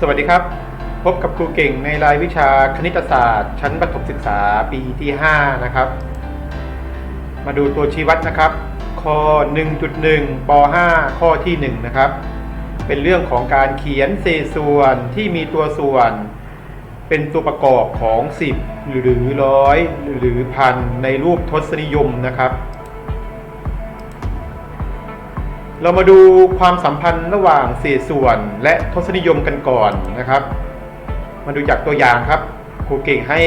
สวัสดีครับ พบกับครูเก่งในรายวิชาคณิตศาสตร์ ชั้นประถมศึกษาปีที่ 5 นะครับ มาดูตัวชี้วัดนะครับ ข้อ 1.1ป .5 ข้อที่ 1 นะครับ เป็นเรื่องของการเขียนเศษส่วนที่มีตัวส่วน เป็นตัวประกอบของ 10 หรือร้อยหรือพันในรูปทศนิยมนะครับ เรามาดูความสัมพันธ์ระหว่างเศษส่วนและทศนิยมกันก่อนนะครับ มาดูจากตัวอย่างครับ ครูเก่งให้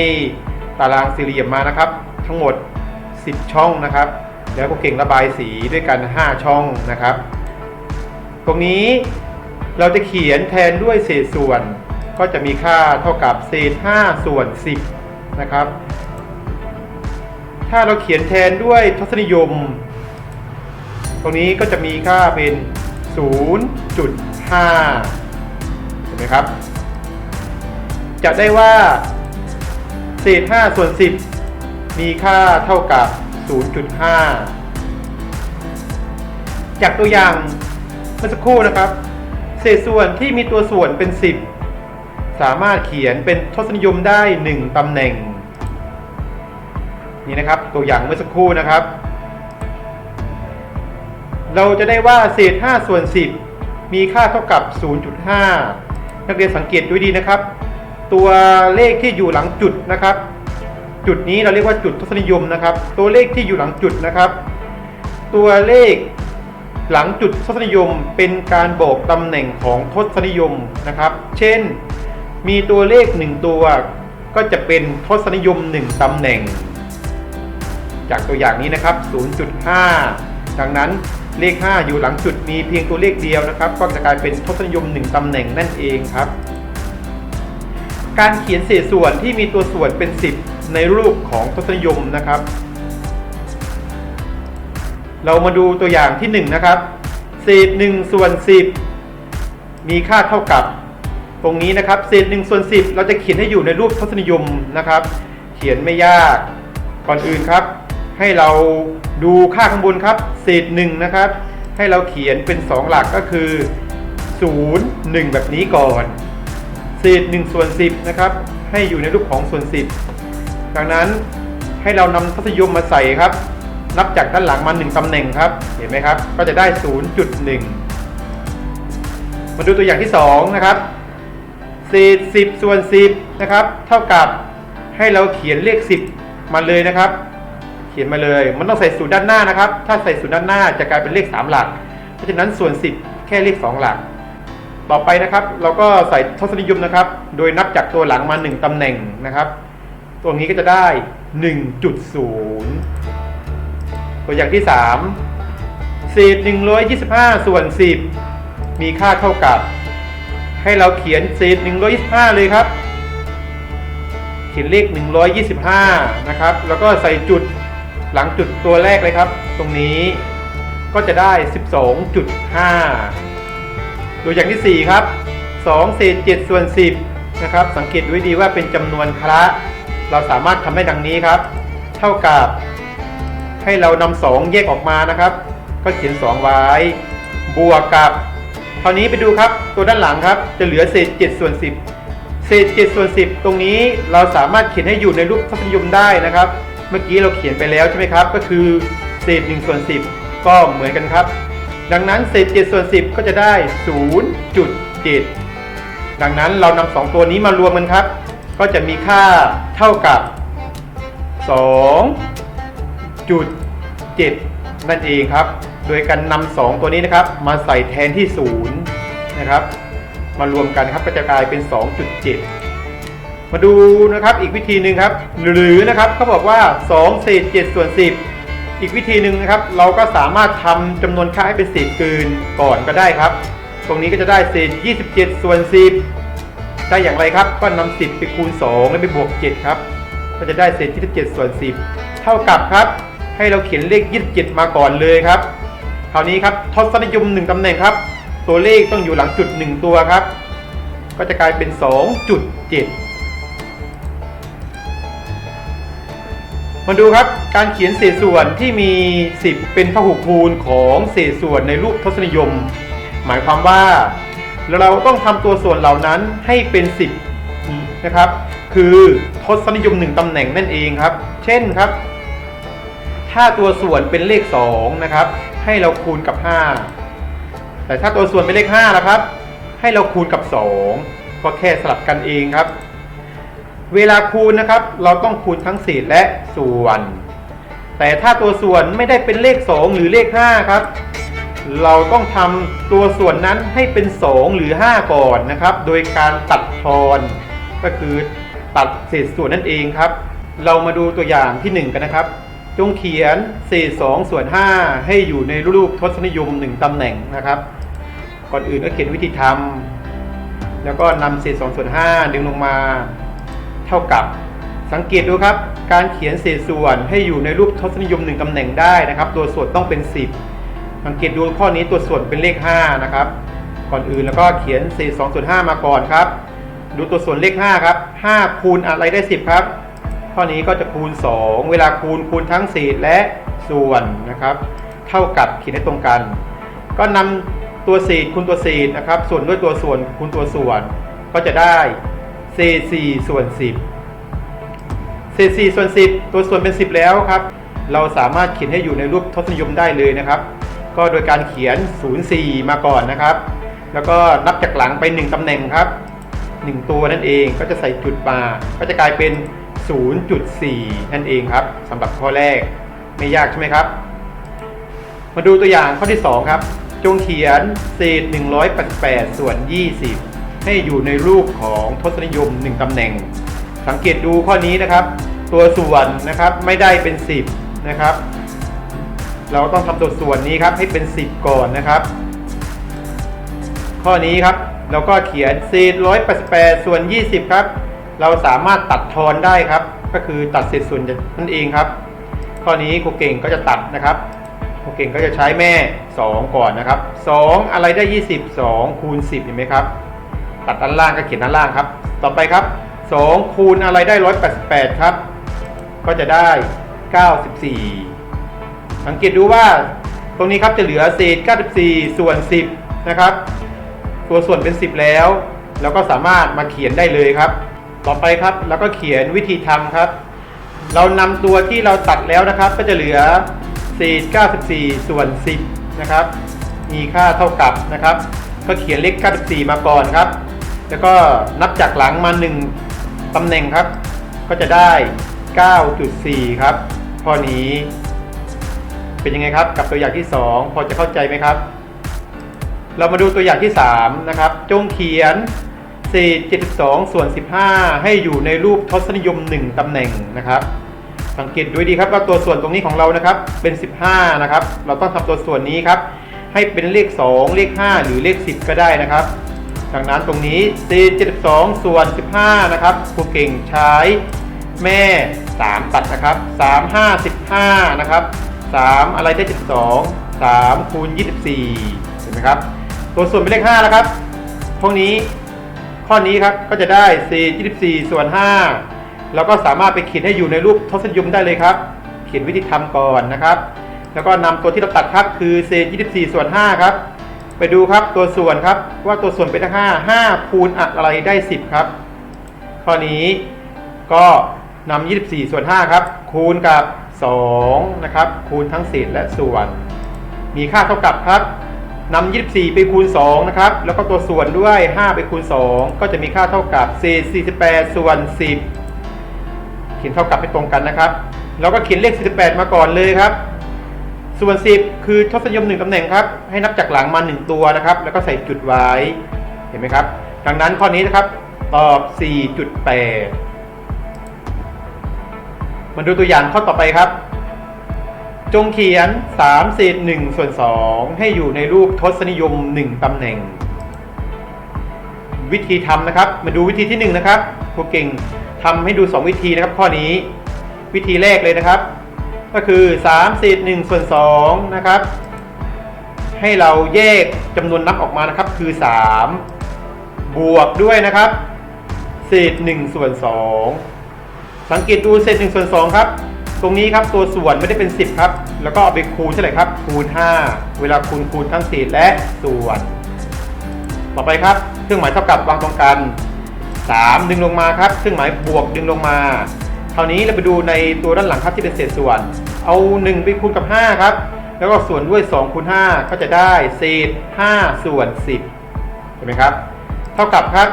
ตารางสี่เหลี่ยมมานะครับ ทั้งหมด 10 ช่องนะครับ แล้วครูเก่งระบายสีด้วยกัน 5 ช่องนะครับ ตรงนี้เราจะเขียนแทนด้วยเศษส่วน ก็จะมีค่าเท่ากับเศษ 5 ส่วน 10 นะครับ ถ้าเราเขียนแทนด้วยทศนิยม ตรงนี้ก็จะมีค่าเป็น 0.5 เห็นไหมครับ จะได้ว่าเศษ 5 ส่วน 10 มีค่าเท่ากับ 0.5 จากตัวอย่างเมื่อสักครู่นะครับ เศษส่วนที่มีตัวส่วนเป็น 10 สามารถเขียนเป็นทศนิยมได้ 1ตำแหน่ง นี่นะครับตัวอย่างเมื่อสักครู่นะครับ เราจะได้ว่าเศษ 5 ส่วน 10 มีค่าเท่ากับ 0.5 นักเรียนสังเกตดูดีนะครับ ตัวเลขที่อยู่หลังจุดนะครับ จุดนี้เราเรียกว่าจุดทศนิยมนะครับ ตัวเลขที่อยู่หลังจุดนะครับ ตัวเลขหลังจุดทศนิยมเป็นการบอกตำแหน่งของทศนิยมนะครับ เช่น มีตัวเลข 1 ตัว ก็จะเป็นทศนิยม 1ตำแหน่ง จากตัวอย่างนี้นะครับ 0.5 ดังนั้น เลข 5 อยู่หลังจุดมีเพียงตัวเลขเดียวนะครับ ก็จะกลายเป็นทศนิยม 1ตำแหน่งนั่นเองครับ การเขียนเศษส่วนที่มีตัวส่วนเป็น 10 ในรูปของทศนิยมนะครับ เรามาดูตัวอย่างที่ 1 นะครับเศษ1ส่วน 10 มีค่าเท่ากับ ตรงนี้นะครับเศษ1ส่วน10 เราจะเขียนให้อยู่ในรูปทศนิยมนะครับ เขียนไม่ยากก่อนอื่นครับ ให้เราดูค่าข้างบนครับ เศษ1นะครับ ให้เราเขียนเป็น 2 หลักก็คือ 0 1 แบบนี้ก่อน เศษ1ส่วน10นะครับให้อยู่ในรูปของส่วน 10ดังนั้นให้เรานำทศนิยมมาใส่ครับ นับจากด้านหลังมา 1ตำแหน่งครับ เห็นไหมครับ ก็จะได้ 0.1 มาดูตัวอย่างที่ 2 นะครับเศษ10ส่วน10นะครับ เท่ากับให้เราเขียนเลข 10 มาเลยนะครับ เขียนมาเลย มันต้องใส่ศูนย์ด้านหน้านะครับ ถ้าใส่ศูนย์ด้านหน้าจะกลายเป็นเลข 3 หลัก เพราะฉะนั้นส่วน 10 แค่เลข 2 หลัก ต่อไปนะครับ เราก็ใส่ทศนิยมนะครับ โดยนับจากตัวหลังมา 1 ตำแหน่งนะครับ ตัวนี้ก็จะได้ 1.0 ตัวอย่างที่ 3 เศษ 125 ส่วน 10 มีค่าเท่ากับ ให้เราเขียนเศษ 125 เลยครับ เขียนเลข 125 นะครับ แล้วก็ใส่จุด หลังจุดตัวแรกเลยครับ ตรงนี้ก็จะได้ 12.5 ตัวอย่างที่ 4 ครับ2เศษ7ส่วน 10 นะครับ สังเกตดูให้ดีว่าเป็นจำนวนคละเราสามารถทำได้ดังนี้ครับ เท่ากับ ให้เรานำ2แยกออกมานะครับ ก็เขียน 2 ไว้ บวกกับคราวนี้ไปดูครับตัวด้านหลังครับ จะเหลือเศษ7ส่วน 10 เศษ7ส่วน 10 ตรงนี้เราสามารถเขียนให้อยู่ในรูปทศนิยมได้นะครับ เมื่อกี้เราเขียนไปแล้วใช่ไหมครับ ก็คือเศษ1ส่วน10 ก็เหมือนกันครับ ดังนั้นเศษ7ส่วน10 ก็จะได้ 0.7 ดังนั้นเรานำสองตัวนี้มารวมกันครับ ก็จะมีค่าเท่ากับ 2.7 นั่นเองครับ โดยการนำสองตัวนี้นะครับ มาใส่แทนที่ 0 นะครับ มารวมกันครับก็จะกลายเป็น 2.7 มาดูนะครับอีกวิธีหนึ่งครับ หรือนะครับเขาบอกว่า2เศษ7ส่วน10 อีกวิธีหนึ่งนะครับ เราก็สามารถทำจำนวนค่าให้เป็นเศษเกินก่อนก็ได้ครับ ตรงนี้ก็จะได้เศษ27ส่วน10 ได้อย่างไรครับก็นำ10 ไปคูณ 2 แล้วไปบวก 7 ครับ ก็จะได้เศษ27ส่วน10 เท่ากับครับ ให้เราเขียนเลข 27 มาก่อนเลยครับคราวนี้ครับทศนิยม 1ตำแหน่งครับ ตัวเลขต้องอยู่หลังจุด 1 ตัวครับ ก็จะกลายเป็น 2.7 มาดูครับการเขียนเศษส่วนที่มี 10 เป็นพหุคูณของเศษส่วนในรูปทศนิยม หมายความว่าเราต้องทำตัวส่วนเหล่านั้นให้เป็น 10นะครับคือทศนิยม 1ตำแหน่งนั่นเองครับ เช่นครับ ถ้าตัวส่วนเป็นเลข2นะครับให้เราคูณกับ 5 แต่ถ้าตัวส่วนเป็นเลข5นะครับ ให้เราคูณกับ 2 ก็แค่สลับกันเองครับ เวลาคูณนะครับ เราต้องคูณทั้งเศษและส่วน แต่ถ้าตัวส่วนไม่ได้เป็นเลข 2 หรือเลข 5 ครับ เราต้องทำตัวส่วนนั้นให้เป็น 2 หรือ 5 ก่อนนะครับ โดยการตัดทอนก็คือตัดเศษส่วนนั่นเองครับ เรามาดูตัวอย่างที่ 1 กันนะครับ จงเขียนเศษ2ส่วน 5 ให้อยู่ในรูปทศนิยม 1ตำแหน่งนะครับ ก่อนอื่นก็เขียนวิธีทำแล้วก็นำเศษ2ส่วน5ดึงลงมา เท่ากับ สังเกตดูครับ การเขียนเศษส่วนให้อยู่ในรูปทศนิยม1ตำแหน่งได้นะครับ ตัวส่วนต้องเป็น 10 สังเกตดูข้อนี้ตัวส่วนเป็นเลข5นะครับ ก่อนอื่นแล้วก็เขียนเศษ2ส่วน5มาก่อนครับ ดูตัวส่วนเลข5ครับ5คูณอะไรได้ 10 ครับ ข้อนี้ก็จะคูณ 2 เวลาคูณคูณทั้งเศษและส่วนนะครับ เท่ากับเขียนให้ตรงกัน ก็นำตัวเศษคูณตัวเศษนะครับ ส่วนด้วยตัวส่วนคูณตัวส่วนก็จะได้ เศษ4ส่วน10เศษ4ส่วน10ตัวส่วนเป็น10แล้วครับ เราสามารถเขียนให้อยู่ในรูปทศนิยมได้เลยนะครับ ก็โดยการเขียน 04 มาก่อนนะครับ แล้วก็นับจากหลังไป 1ตำแหน่งครับ 1 ตัวนั่นเองก็จะใส่จุดมาก็จะกลายเป็น 0.4 นั่นเองครับสำหรับข้อแรกไม่ยากใช่ไหมครับ มาดูตัวอย่างข้อที่ 2 ครับ จงเขียนเศษ 188 ส่วน 20 ให้อยู่ในรูปของทศนิยม 1ตำแหน่ง สังเกตดูข้อนี้นะครับ ตัวส่วนนะครับไม่ได้เป็น 10 นะครับ เราต้องทำตัวส่วนนี้ครับให้เป็น 10 ก่อนนะครับ ข้อนี้ครับเราก็เขียนเศษ188ส่วน 20 ครับ เราสามารถตัดทอนได้ครับ ก็คือตัดเศษส่วนนั่นเองครับ ข้อนี้ครูเก่งก็จะตัดนะครับครูเก่งก็จะใช้แม่ 2 ก่อนนะครับ 2 อะไรได้ 20 2คูณ10 เห็นไหมครับ ตัดด้านล่างก็เขียนด้านล่างครับ ต่อไปครับ 2 คูณอะไรได้ 188 ครับ ก็จะได้ 94 สังเกตดูว่าตรงนี้ครับจะเหลือเศษ94 ส่วน 10 นะครับ ตัวส่วนเป็น 10 แล้ว แล้วก็สามารถมาเขียนได้เลยครับ ต่อไปครับแล้วก็เขียนวิธีทำครับ เรานำตัวที่เราตัดแล้วนะครับ ก็จะเหลือเศษ94 ส่วน 10 นะครับ มีค่าเท่ากับนะครับ ก็เขียนเลข 94 มาก่อนครับ แล้วก็นับจากหลังมา1ตำแหน่งครับ ก็จะได้ 9.4 ครับ ข้อนี้ เป็นยังไงครับกับตัวอย่างที่ 2 พอจะเข้าใจไหมครับ เรามาดูตัวอย่างที่ 3 นะครับ จงเขียนเศษ72 ส่วน 15 ให้อยู่ในรูปทศนิยม 1ตำแหน่งนะครับสังเกตดูดีครับว่าตัวส่วนตรงนี้ของเรานะครับเป็น 15 นะครับ เราต้องทำตัวส่วนนี้ครับ ให้เป็นเลข 2 เลข 5 หรือเลข 10 ก็ได้นะครับ ดังนั้นตรงนี้เศษ72 ส่วน 15 นะครับครูเก่งใช้แม่ 3 ตัดนะครับ 3 5 15 นะครับ 3 อะไรได้72 3คูณ24 เห็นไหมครับ ตัวส่วนเป็นเลข5แล้วครับพวกนี้ข้อนี้ครับก็จะได้เศษ24 ส่วน 5 แล้วก็สามารถไปเขียนให้อยู่ในรูปทศนิยมได้เลยครับ เขียนวิธีทำก่อนนะครับ แล้วก็นำตัวที่เราตัดครับคือเศษ24 ส่วน 5 ครับ ไปดูครับตัวส่วนครับว่าตัวส่วนเป็น5 5คูณอะไรได้ 10 ครับ ข้อนี้ก็นำ24 ส่วน 5 ครับ คูณกับ 2 นะครับ คูณทั้งเศษและส่วน มีค่าเท่ากับครับนำ24 ไปคูณ 2 นะครับ แล้วก็ตัวส่วนด้วย 5 ไปคูณ 2 ก็จะมีค่าเท่ากับ48 ส่วน 10 เขียนเท่ากับให้ตรงกันนะครับ แล้วก็เขียนเลข 48 มาก่อนเลยครับ ส่วน 10 คือทศนิยม1ตำแหน่งครับ ให้นับจากหลังมา 1 ตัวนะครับ แล้วก็ใส่จุดไว้ เห็นไหมครับ ดังนั้นข้อนี้นะครับ ตอบ 4.8 มาดูตัวอย่างข้อต่อไปครับ จงเขียน3เศษ1ส่วน 2 ให้อยู่ในรูปทศนิยม 1ตำแหน่ง วิธีทำนะครับ มาดูวิธีที่ 1 นะครับครูเก่งทำให้ดู 2 วิธีนะครับ ข้อนี้ วิธีแรกเลยนะครับ ก็คือ3เศษ1ส่วน2นะครับ ให้เราแยกจำนวนนับออกมานะครับ คือ 3 บวกด้วยนะครับ เศษ1ส่วน2สังเกตดูเศษ1ส่วน2ครับ ตรงนี้ครับตัวส่วนไม่ได้เป็น 10 ครับ แล้วก็เอาไปคูณเท่าไหร่ครับ คูณ 5 เวลาคูณคูณทั้งเศษและส่วน ต่อไปครับ เครื่องหมายเท่ากับวางตรงกัน 3 ดึงลงมาครับ เครื่องหมายบวกดึงลงมา คราวนี้เราไปดูในตัวด้านหลังครับที่เป็นเศษส่วน เอา 1 ไปคูณกับ 5 ครับ แล้วก็ส่วนด้วย2คูณ5ก็จะได้เศษ5ส่วน 10 เห็นไหมครับ เท่ากับครับ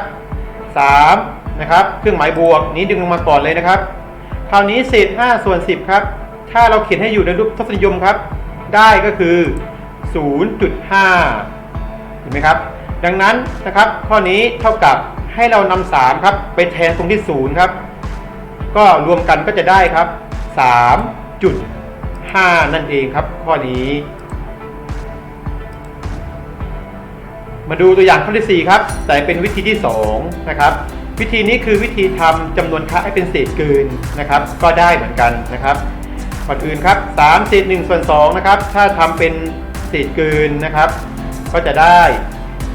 3นะครับ เครื่องหมายบวกนี้ดึงลงมาก่อนเลยนะครับ คราวนี้เศษ5ส่วน 10 ครับ ถ้าเราเขียนให้อยู่ในรูปทศนิยมครับ ได้ก็คือ 0.5 เห็นไหมครับ ดังนั้นนะครับ ข้อนี้เท่ากับให้เรานำ3ครับไปแทนตรงที่ 0 ครับ ก็รวมกันก็จะได้ครับ 3.5 นั่นเองครับ ข้อนี้ มาดูตัวอย่างข้อที่ 4 ครับ แต่เป็นวิธีที่ 2 นะครับ วิธีนี้คือวิธีทำจำนวนค่าให้เป็นเศษเกินนะครับ ก็ได้เหมือนกันนะครับก่อนอื่นครับ3เศษ1ส่วน2นะครับ ถ้าทำเป็นเศษเกินนะครับ ก็จะได้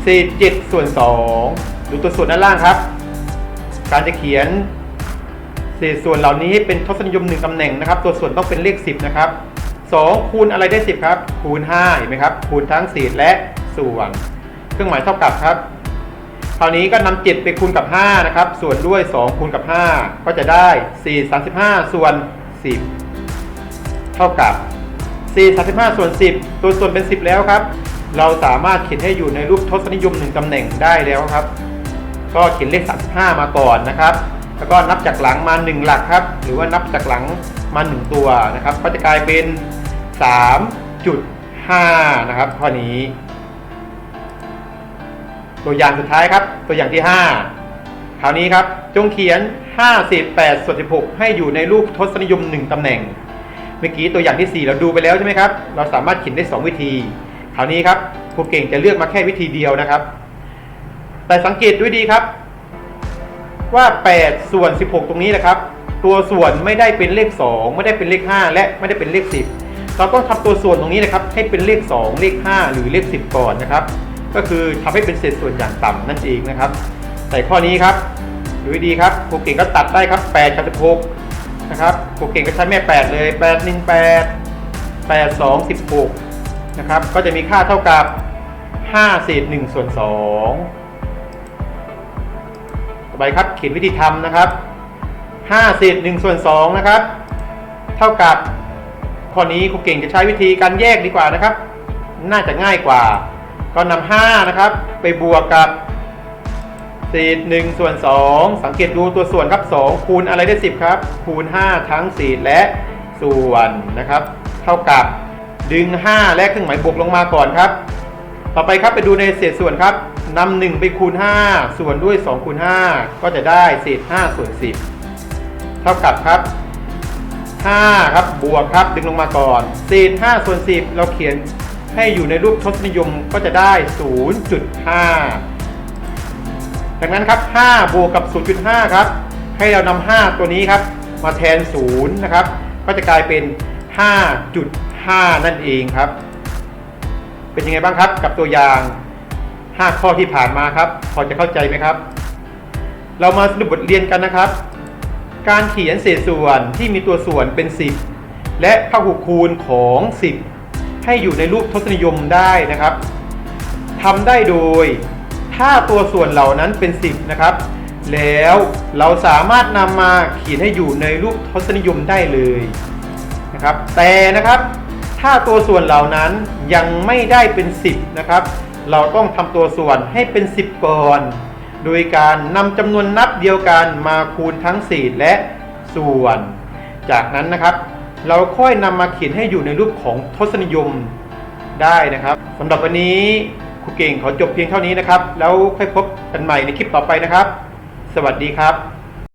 เศษ7ส่วน2ดูตัวส่วนด้านล่างครับ การจะเขียน เศษส่วนเหล่านี้เป็นทศนิยม1ตำแหน่งนะครับ ตัวส่วนต้องเป็นเลข 10 นะครับ 2 คูณอะไรได้ 10 ครับ คูณ5เห็นไหมครับ คูณทั้งเศษและส่วน เครื่องหมายเท่ากับครับ คราวนี้ก็นำ7ไปคูณกับ 5 นะครับ ส่วนด้วย 2 คูณกับ 5 ก็จะได้ 4 35 ส่วน 10 เท่ากับ 4 35 ส่วน 10 ตัวส่วนเป็น 10 แล้วครับ เราสามารถเขียนให้อยู่ในรูปทศนิยม1ตำแหน่งได้แล้วครับ ก็เขียนเลข 35 มาก่อนนะครับ แล้วก็นับจากหลังมา 1 หลักครับ หรือว่านับจากหลังมา 1 ตัวนะครับ ก็จะกลายเป็น 3.5 นะครับข้อนี้ ตัวอย่างสุดท้ายครับ ตัวอย่างที่ 5 คราวนี้ครับ จงเขียน 58ส่วน16 ให้อยู่ในรูปทศนิยม 1ตำแหน่ง เมื่อกี้ตัวอย่างที่ 4 เราดูไปแล้วใช่ไหมครับ เราสามารถเขียนได้ 2 วิธี คราวนี้ครับครูเก่งจะเลือกมาแค่วิธีเดียวนะครับ แต่สังเกตด้วยดีครับ ว่า 8 ส่วน 16 ตรงนี้นะครับ ตัวส่วนไม่ได้เป็นเลข 2 ไม่ได้เป็นเลข 5 และไม่ได้เป็นเลข 10 เราต้องทำตัวส่วนตรงนี้นะครับให้เป็นเลข 2 เลข 5 หรือเลข 10 ก่อนนะครับ ก็คือทำให้เป็นเศษส่วนอย่างต่ำนั่นเองนะครับ แต่ข้อนี้ครับดูดีครับครูเก่งก็ตัดได้ครับ8กับ16นะครับครูเก่งก็ใช้แม่ 8 เลย 8 1 8 8 2 16นะครับก็จะมีค่าเท่ากับ5เศษ1ส่วน2 ต่อไปครับเขียนวิธีทำนะครับ5เศษ1ส่วน2นะครับ เท่ากับข้อนี้ครูเก่งจะใช้วิธีการแยกดีกว่านะครับ น่าจะง่ายกว่า ก็นำ5นะครับ ไปบวกกับเศษ1ส่วน2สังเกตดูตัวส่วนครับ 2 คูณอะไรได้ 10 ครับ คูณ 5 ทั้งเศษและส่วนนะครับ เท่ากับดึง 5 และเครื่องหมายบวกลงมาก่อนครับ ต่อไปครับไปดูในเศษส่วนครับนำหนึ่งไปคูณ 5 ส่วนด้วย2คูณ5ก็จะได้เศษ5ส่วน10 เท่ากับครับ5ครับบวกครับดึงลงมาก่อนเศษ5ส่วน10 เราเขียนให้อยู่ในรูปทศนิยมก็จะได้ 0.5 ดังนั้นครับ5บวกกับ 0.5 ครับ ให้เรานำ5ตัวนี้ครับ มาแทน0นะครับ ก็จะกลายเป็น 5.5 นั่นเองครับ เป็นยังไงบ้างครับกับตัวอย่าง 5 ข้อที่ผ่านมาครับ พอจะเข้าใจไหมครับ เรามาสรุปบทเรียนกันนะครับ การเขียนเศษส่วนที่มีตัวส่วนเป็น 10 และพหุคูณของ 10 ให้อยู่ในรูปทศนิยมได้นะครับทำได้โดย ถ้าตัวส่วนเหล่านั้นเป็น 10 นะครับ แล้วเราสามารถนำมาเขียนให้อยู่ในรูปทศนิยมได้เลยนะครับ แต่นะครับ ถ้าตัวส่วนเหล่านั้นยังไม่ได้เป็น 10นะครับ เราต้องทำตัวส่วนให้เป็น 10 ก่อน โดยการนำจำนวนนับเดียวกันมาคูณทั้งเศษและส่วน จากนั้นนะครับ เราค่อยนำมาเขียนให้อยู่ในรูปของทศนิยมได้นะครับสำหรับวันนี้ครูเก่งขอจบเพียงเท่านี้นะครับ แล้วค่อยพบกันใหม่ในคลิปต่อไปนะครับ สวัสดีครับ